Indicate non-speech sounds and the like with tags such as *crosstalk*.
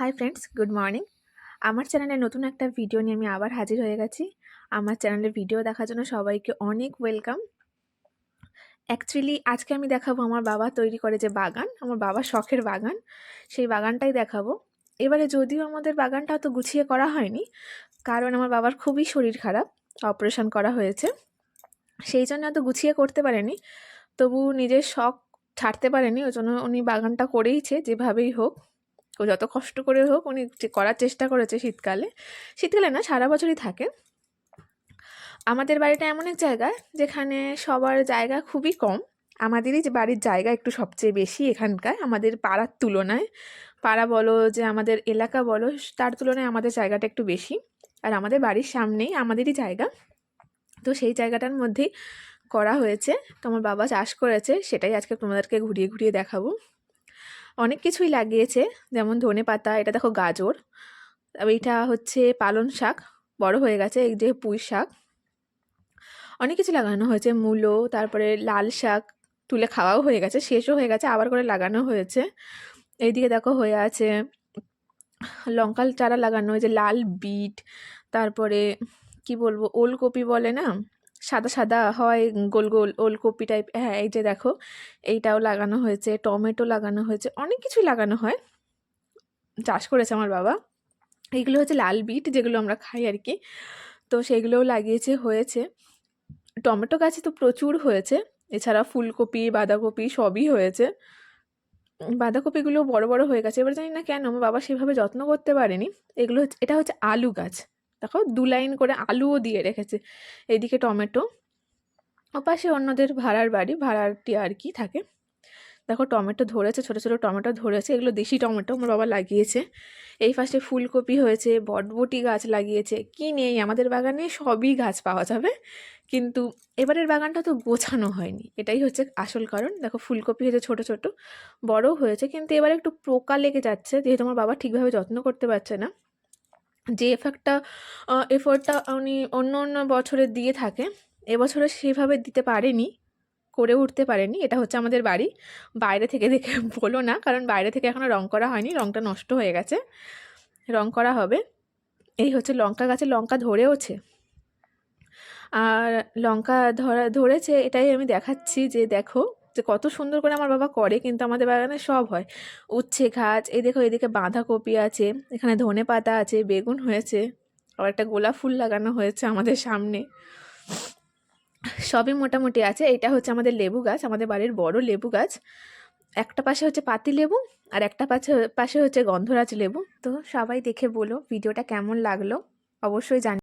Hi friends good morning আমার চ্যানেলে নতুন একটা ভিডিও নিয়ে আমি আবার হাজির হয়ে গেছি। আমার চ্যানেলে ভিডিও দেখার জন্য সবাইকে অনেক ওয়েলকাম অ্যাকচুয়ালি আজকে আমি দেখাবো আমার বাবা তৈরি করে যে বাগান, আমার বাবার শখের বাগান, সেই বাগানটাই দেখাবো। এবারে যদিও আমাদের বাগানটা অত গুছিয়ে করা হয়নি, কারণ আমার বাবার খুবই শরীর খারাপ অপারেশন করা হয়েছে। সেই জন্য অত গুছিয়ে করতে পারেনি, তবু নিজের শখ ছাড়তে পারেনি, ওই জন্য উনি বাগানটা করেইছে, যেভাবেই হোক। যত কষ্ট করে হোক উনি করার চেষ্টা করেছে শীতকালে শীতকালে না, সারা বছরই থাকে। আমাদের বাড়িটা এমন এক জায়গা যেখানে সবার জায়গা খুবই কম। আমাদেরই যে বাড়ির জায়গা একটু সবচেয়ে বেশি এখানকার, আমাদের পাড়ার তুলনায়। পাড়া বলো, যে আমাদের এলাকা বলো, তার তুলনায় আমাদের জায়গাটা একটু বেশি। আর আমাদের বাড়ির সামনেই আমাদেরই জায়গা। তো সেই জায়গাটার মধ্যেই করা হয়েছে। তোমার বাবা চাষ করেছে, সেটাই আজকে তোমাদেরকে ঘুরিয়ে ঘুরিয়ে দেখাবো। অনেক কিছুই লাগিয়েছে। যেমন ধনে পাতা, এটা দেখো গাজর। এইটা হচ্ছে পালন শাক, বড় হয়ে গেছে, এই যে পুঁই শাক। অনেক কিছু লাগানো হয়েছে, মূলো, তারপরে লাল শাক তুলে খাওয়াও হয়ে গেছে, শেষও হয়ে গেছে, আবার করে লাগানো হয়েছে। এইদিকে দেখো হয়ে আছে লঙ্কাল চারা লাগানো হয়েছে লাল বিট, তারপরে কি বলব, ওলকপি বলে না? সাদা সাদা হয় গোল গোল ওলকপি টাইপ হ্যাঁ এই যে দেখো, এইটাও লাগানো হয়েছে, টমেটো লাগানো হয়েছে, অনেক কিছুই লাগানো হয়। চাষ করেছে আমার বাবা। এইগুলো হচ্ছে লাল বিট, যেগুলো আমরা খাই আর কি। তো সেগুলোও লাগিয়েছে, হয়েছে। টমেটো গাছে তো প্রচুর হয়েছে, এছাড়া ফুলকপি, বাঁধাকপি সবই হয়েছে। বাঁধাকপিগুলো বড় বড় হয়ে গেছে, এবার জানি না কেন, আমার বাবা সেভাবে যত্ন করতে পারেনি। এগুলো হচ্ছে, এটা হচ্ছে আলু গাছ। দেখো দু লাইন করে আলুও দিয়ে রেখেছে। এদিকে টমেটো, ওপাশে অন্যদের ভাড়ার বাড়ি, ভাড়াটি আর কি থাকে। দেখো টমেটো ধরেছে, ছোটো ছোটো টমেটো ধরেছে, এগুলো দেশি টমেটো, আমার বাবা লাগিয়েছে। এই ফার্স্টে ফুলকপি হয়েছে, বটবটি গাছ লাগিয়েছে, কি নেই? আমাদের বাগানে সবই গাছ পাওয়া যাবে, কিন্তু এবারের বাগানটা তো গোছানো হয়নি। এটাই হচ্ছে আসল কারণ। দেখো ফুলকপি হয়েছে ছোট ছোট, বড়ও হয়েছে, কিন্তু এবার একটু পোকা লেগে যাচ্ছে, যেহেতু আমার বাবা ঠিকভাবে যত্ন করতে পারছে না। যে এফেক্টটা এফোর্টটা উনি অন্য অন্য বছরে দিয়ে থাকে এবছরে সেভাবে দিতে পারেনি, করে উঠতে পারেনি। এটা হচ্ছে আমাদের বাড়ি। বাইরে থেকে দেখে *laughs* বলো না, কারণ বাইরে থেকে এখনও রং করা হয়নি, রংটা নষ্ট হয়ে গেছে। রং করা হবে। এই হচ্ছে লঙ্কা গাছে লঙ্কা ধরেওছে। আর লঙ্কা ধরা, ধরেছে, এটাই আমি দেখাচ্ছি যে দেখো যে কত সুন্দর করে আমার বাবা করে, কিন্তু আমাদের বাগানে সব হয়। উচ্ছে গাছ, এই দেখো, এদিকে বাঁধাকপি আছে, এখানে ধনে পাতা আছে, বেগুন হয়েছে, আবার একটা গোলাপ ফুল লাগানো হয়েছে আমাদের সামনে। সবই মোটামুটি আছে। এটা হচ্ছে আমাদের লেবু গাছ, আমাদের বাড়ির বড় লেবু গাছ। একটা পাশে হচ্ছে পাতি লেবু আর একটা পাশে পাশে হচ্ছে গন্ধরাজ লেবু। তো সবাই দেখে বলো ভিডিওটা কেমন লাগল, অবশ্যই জানি